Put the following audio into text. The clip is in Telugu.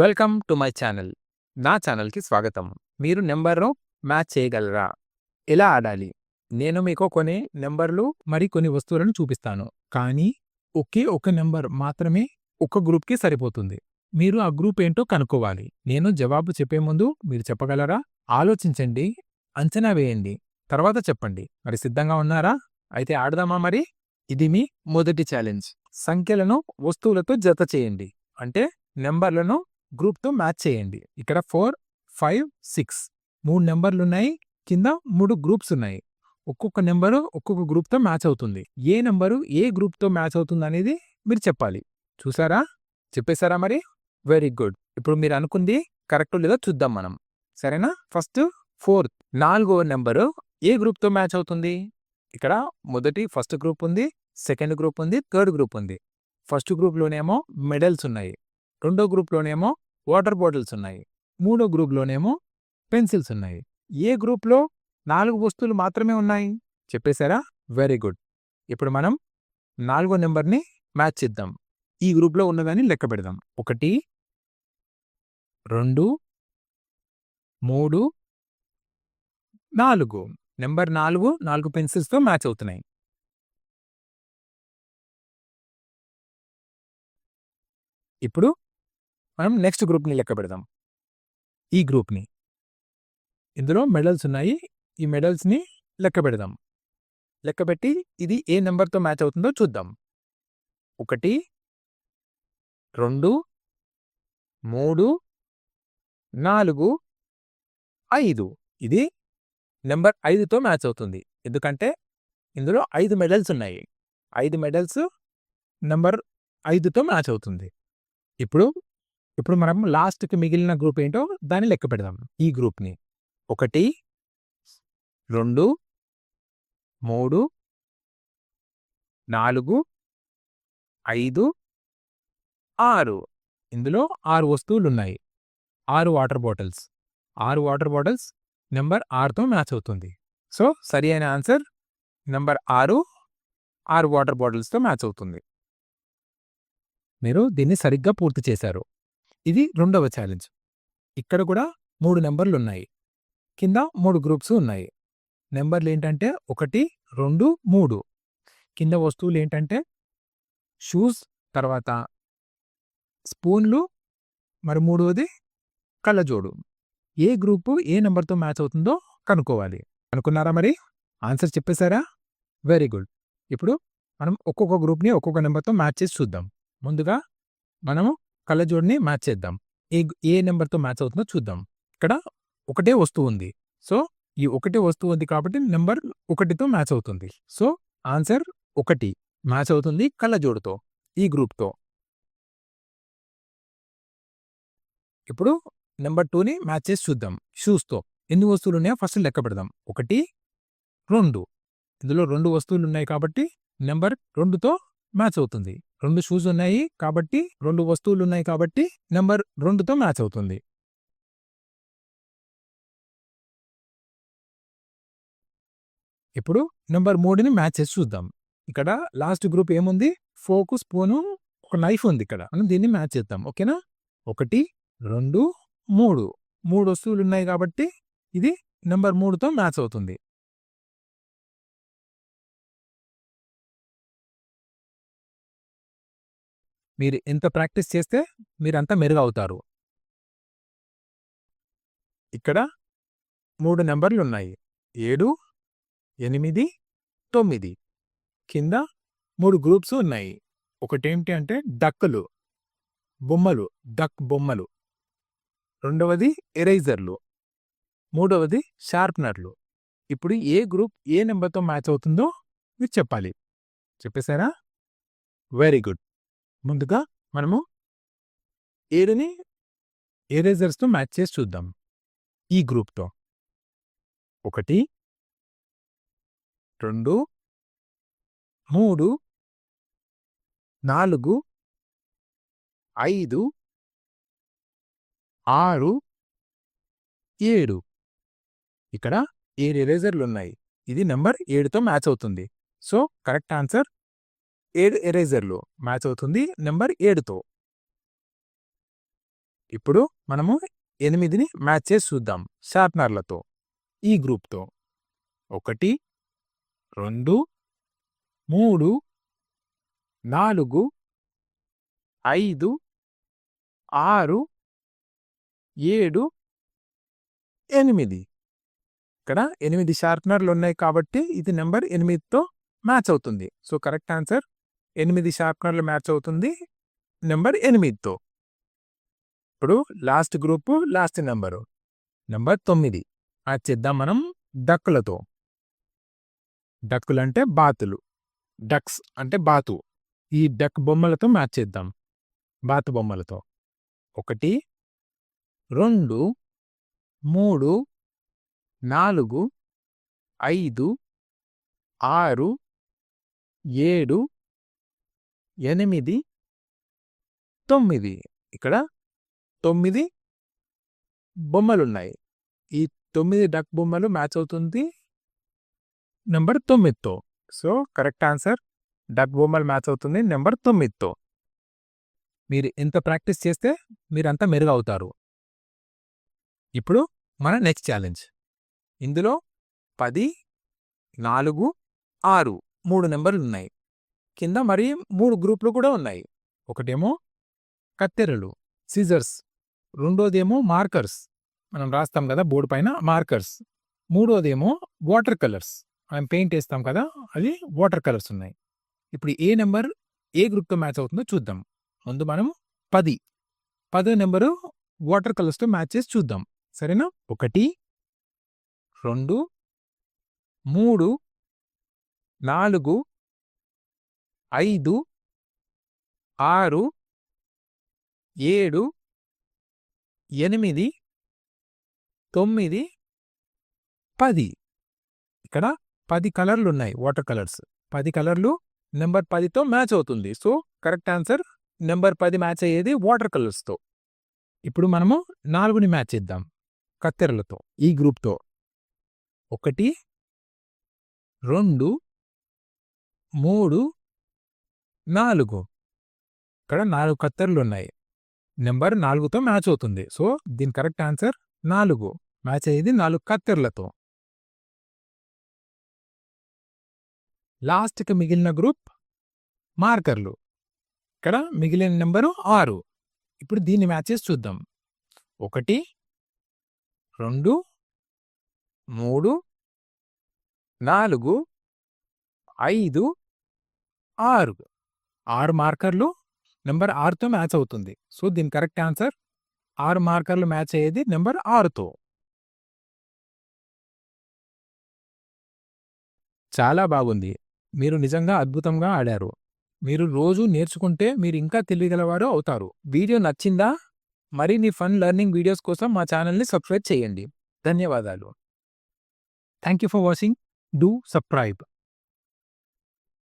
Welcome to my channel. నా ఛానల్కి స్వాగతం. మీరు నెంబర్ను మ్యాచ్ చేయగలరా? ఎలా ఆడాలి? నేను మీకు కొన్ని నెంబర్లు మరి కొన్ని వస్తువులను చూపిస్తాను. కానీ ఒకే ఒక నెంబర్ మాత్రమే ఒక గ్రూప్కి సరిపోతుంది. మీరు ఆ గ్రూప్ ఏంటో కనుక్కోవాలి. నేను జవాబు చెప్పే ముందు మీరు చెప్పగలరా? ఆలోచించండి అంచనా వేయండి. తర్వాత చెప్పండి. మరి సిద్ధంగా ఉన్నారా? అయితే ఆడదామా మరి? ఇది మీ మొదటి ఛాలెంజ్. సంఖ్యలను వస్తువులతో జత చేయండి. అంటే నెంబర్లను గ్రూప్తో మ్యాచ్ చేయండి. ఇక్కడ ఫోర్ ఫైవ్ సిక్స్ మూడు నెంబర్లు ఉన్నాయి కింద మూడు గ్రూప్స్ ఉన్నాయి. ఒక్కొక్క నెంబరు ఒక్కొక్క గ్రూప్తో మ్యాచ్ అవుతుంది. ఏ నెంబరు ఏ గ్రూప్తో మ్యాచ్ అవుతుంది అనేది మీరు చెప్పాలి. చూసారా? చెప్పేశారా మరి? Very good. ఇప్పుడు మీరు అనుకుంది కరెక్ట్ లేదో చూద్దాం మనం. సరేనా? ఫస్ట్ ఫోర్త్ నాలుగో నెంబరు ఏ గ్రూప్తో మ్యాచ్ అవుతుంది? ఇక్కడ మొదటి ఫస్ట్ గ్రూప్ ఉంది సెకండ్ గ్రూప్ ఉంది థర్డ్ గ్రూప్ ఉంది. ఫస్ట్ గ్రూప్లోనేమో మెడల్స్ ఉన్నాయి. రెండో గ్రూప్లోనేమో వాటర్ బాటిల్స్ ఉన్నాయి. మూడో గ్రూప్లోనేమో పెన్సిల్స్ ఉన్నాయి. ఏ గ్రూప్లో నాలుగు వస్తువులు మాత్రమే ఉన్నాయి? చెప్పేశారా? Very good. ఇప్పుడు మనం నాలుగో నెంబర్ని మ్యాచ్ చేద్దాం. ఈ గ్రూప్లో ఉన్నదాన్ని లెక్క పెడదాం. ఒకటి రెండు మూడు నాలుగు. నెంబర్ నాలుగు నాలుగు పెన్సిల్స్తో మ్యాచ్ అవుతున్నాయి. ఇప్పుడు మనం నెక్స్ట్ గ్రూప్ని లెక్క పెడదాం. ఈ గ్రూప్ని. ఇందులో మెడల్స్ ఉన్నాయి. ఈ మెడల్స్ని లెక్క పెడదాం. లెక్కపెట్టి ఇది ఏ నెంబర్తో మ్యాచ్ అవుతుందో చూద్దాం. ఒకటి రెండు మూడు నాలుగు ఐదు. ఇది నెంబర్ ఐదుతో మ్యాచ్ అవుతుంది. ఎందుకంటే ఇందులో ఐదు మెడల్స్ ఉన్నాయి. ఐదు మెడల్స్ నెంబర్ ఐదుతో మ్యాచ్ అవుతుంది. ఇప్పుడు ఇప్పుడు మనం లాస్ట్కి మిగిలిన గ్రూప్ ఏంటో దాన్ని లెక్క పెడదాం. ఈ గ్రూప్ని. ఒకటి రెండు మూడు నాలుగు ఐదు ఆరు. ఇందులో ఆరు వస్తువులు ఉన్నాయి ఆరు వాటర్ బాటిల్స్. ఆరు వాటర్ బాటిల్స్ నెంబర్ ఆరుతో మ్యాచ్ అవుతుంది. సో సరి అయిన ఆన్సర్ నెంబర్ ఆరు ఆరు వాటర్ బాటిల్స్తో మ్యాచ్ అవుతుంది. మీరు దీన్ని సరిగ్గా పూర్తి చేశారు. ఇది రెండవ ఛాలెంజ్. ఇక్కడ కూడా మూడు నెంబర్లు ఉన్నాయి కింద మూడు గ్రూప్స్ ఉన్నాయి. నెంబర్లు ఏంటంటే ఒకటి రెండు మూడు. కింద వస్తువులు ఏంటంటే షూస్ తర్వాత స్పూన్లు మరి మూడవది కళ్ళజోడు. ఏ గ్రూపు ఏ నెంబర్తో మ్యాచ్ అవుతుందో కనుక్కోవాలి. అనుకున్నారా మరి? ఆన్సర్ చెప్పేశారా? Very good. ఇప్పుడు మనం ఒక్కొక్క గ్రూప్ని ఒక్కొక్క నెంబర్తో మ్యాచ్ చేసి చూద్దాం. ముందుగా మనము కళ్ళజోడిని మ్యాచ్ చేద్దాం. ఏ ఏ నెంబర్తో మ్యాచ్ అవుతుందో చూద్దాం. ఇక్కడ ఒకటే వస్తువు ఉంది. సో ఈ ఒకటే వస్తువు ఉంది కాబట్టి నెంబర్ ఒకటితో మ్యాచ్ అవుతుంది. సో ఆన్సర్ ఒకటి. మ్యాచ్ అవుతుంది కళ్ళజోడుతో ఈ గ్రూప్తో. ఇప్పుడు నెంబర్ టూని మ్యాచ్ చేసి చూద్దాం. షూస్తో. ఎన్ని వస్తువులు ఉన్నాయో ఫస్ట్ లెక్క పెడదాం. ఒకటి రెండు. ఇందులో రెండు వస్తువులు ఉన్నాయి కాబట్టి నెంబర్ రెండుతో మ్యాచ్ అవుతుంది. రెండు షూస్ ఉన్నాయి కాబట్టి రెండు వస్తువులు ఉన్నాయి కాబట్టి నెంబర్ రెండుతో మ్యాచ్ అవుతుంది. ఇప్పుడు నెంబర్ మూడుని మ్యాచ్ చేసి చూద్దాం. ఇక్కడ లాస్ట్ గ్రూప్ ఏముంది? ఫోకు స్పూను ఒక నైఫ్ ఉంది ఇక్కడ. మనం దీన్ని మ్యాచ్ చేద్దాం. ఓకేనా? ఒకటి రెండు మూడు. మూడు వస్తువులు ఉన్నాయి కాబట్టి ఇది నెంబర్ మూడుతో మ్యాచ్ అవుతుంది. మీరు ఎంత ప్రాక్టీస్ చేస్తే మీరంతా మెరుగవుతారు. ఇక్కడ మూడు నెంబర్లు ఉన్నాయి ఏడు ఎనిమిది తొమ్మిది. కింద మూడు గ్రూప్స్ ఉన్నాయి. ఒకటేంటి అంటే డక్కులు. బొమ్మలు డక్ బొమ్మలు. రెండవది ఎరైజర్లు. మూడవది షార్ప్నర్లు. ఇప్పుడు ఏ గ్రూప్ ఏ నెంబర్తో మ్యాచ్ అవుతుందో మీరు చెప్పాలి. చెప్పేశారా? Very good. ముందుగా మనము ఏడుని ఏరేజర్స్తో మ్యాచ్ చేసి చూద్దాం. ఈ గ్రూప్తో. ఒకటి రెండు మూడు నాలుగు ఐదు ఆరు ఏడు. ఇక్కడ ఏడు ఎరేజర్లు ఉన్నాయి. ఇది నెంబర్ ఏడుతో మ్యాచ్ అవుతుంది. సో కరెక్ట్ ఆన్సర్ ఏడు ఎరేజర్లు మ్యాచ్ అవుతుంది. నెంబర్ ఏడుతో. ఇప్పుడు మనము ఎనిమిదిని మ్యాచ్ చేసి చూద్దాం. షార్ప్నర్లతో. ఈ గ్రూప్తో. ఒకటి రెండు మూడు నాలుగు ఐదు ఆరు ఏడు ఎనిమిది. ఇక్కడ ఎనిమిది షార్ప్నర్లు ఉన్నాయి కాబట్టి ఇది నెంబర్ ఎనిమిదితో మ్యాచ్ అవుతుంది. సో కరెక్ట్ ఆన్సర్ ఎనిమిది షార్ప్నర్లు మ్యాచ్ అవుతుంది. నెంబర్ ఎనిమిదితో. ఇప్పుడు last group last number. Number తొమ్మిది. మ్యాచ్ చేద్దాం మనం డక్కులతో. డక్కులు అంటే బాతులు. డక్స్ అంటే బాతు. ఈ డక్ బొమ్మలతో మ్యాచ్ చేద్దాం. బాతు బొమ్మలతో. ఒకటి రెండు మూడు నాలుగు ఐదు ఆరు ఏడు ఎనిమిది తొమ్మిది. ఇక్కడ తొమ్మిది బొమ్మలున్నాయి. ఈ తొమ్మిది డక్ బొమ్మలు మ్యాచ్ అవుతుంది నెంబర్ తొమ్మిదితో. సో కరెక్ట్ ఆన్సర్ డక్ బొమ్మలు మ్యాచ్ అవుతుంది నెంబర్ తొమ్మిదితో. మీరు ఎంత ప్రాక్టీస్ చేస్తే మీరంతా మెరుగవుతారు. ఇప్పుడు మన నెక్స్ట్ ఛాలెంజ్. ఇందులో పది నాలుగు ఆరు మూడు నెంబర్లు ఉన్నాయి కింద మరి మూడు గ్రూపులు కూడా ఉన్నాయి. ఒకటేమో కత్తెరలు సిజర్స్ రెండోదేమో మార్కర్స్. మనం రాస్తాం కదా బోర్డు పైన మార్కర్స్. మూడోదేమో వాటర్ కలర్స్. మనం పెయింట్ వేస్తాం కదా అది వాటర్ కలర్స్ ఉన్నాయి. ఇప్పుడు ఏ నెంబర్ ఏ గ్రూప్తో మ్యాచ్ అవుతుందో చూద్దాం. ముందు మనం పది. పదో నెంబరు వాటర్ కలర్స్తో మ్యాచ్ చేసి చూద్దాం. సరేనా? ఒకటి రెండు మూడు నాలుగు ఐదు ఆరు ఏడు ఎనిమిది తొమ్మిది పది. ఇక్కడ పది కలర్లు ఉన్నాయి వాటర్ కలర్స్. పది కలర్లు నెంబర్ పదితో మ్యాచ్ అవుతుంది. సో కరెక్ట్ ఆన్సర్ నెంబర్ పది మ్యాచ్ అయ్యేది వాటర్ కలర్స్తో. ఇప్పుడు మనము నాలుగుని మ్యాచ్ ఇద్దాం కత్తెరలతో ఈ గ్రూప్తో. ఒకటి రెండు మూడు నాలుగు. ఇక్కడ నాలుగు కత్తెరలు ఉన్నాయి. నెంబర్ నాలుగుతో మ్యాచ్ అవుతుంది. సో దీని కరెక్ట్ ఆన్సర్ నాలుగు. మ్యాచ్ అయ్యేది నాలుగు కత్తెరలతో. లాస్ట్కి మిగిలిన గ్రూప్ మార్కర్లు. ఇక్కడ మిగిలిన నెంబరు ఆరు. ఇప్పుడు దీన్ని మ్యాచెస్ చూద్దాం. ఒకటి రెండు మూడు నాలుగు ఐదు ఆరు. ఆరు మార్కర్లు నెంబర్ ఆరుతో మ్యాచ్ అవుతుంది. సో దీని కరెక్ట్ ఆన్సర్ ఆరు మార్కర్లు మ్యాచ్ అయ్యేది నెంబర్ ఆరుతో. చాలా బాగుంది. మీరు నిజంగా అద్భుతంగా ఆడారు. మీరు రోజు నేర్చుకుంటే మీరు ఇంకా తెలియగలవారు అవుతారు. వీడియో నచ్చిందా? మరిన్ని ఫన్ లెర్నింగ్ వీడియోస్ కోసం మా ఛానల్ని సబ్స్క్రైబ్ చేయండి. ధన్యవాదాలు. Thank you for watching. Do subscribe.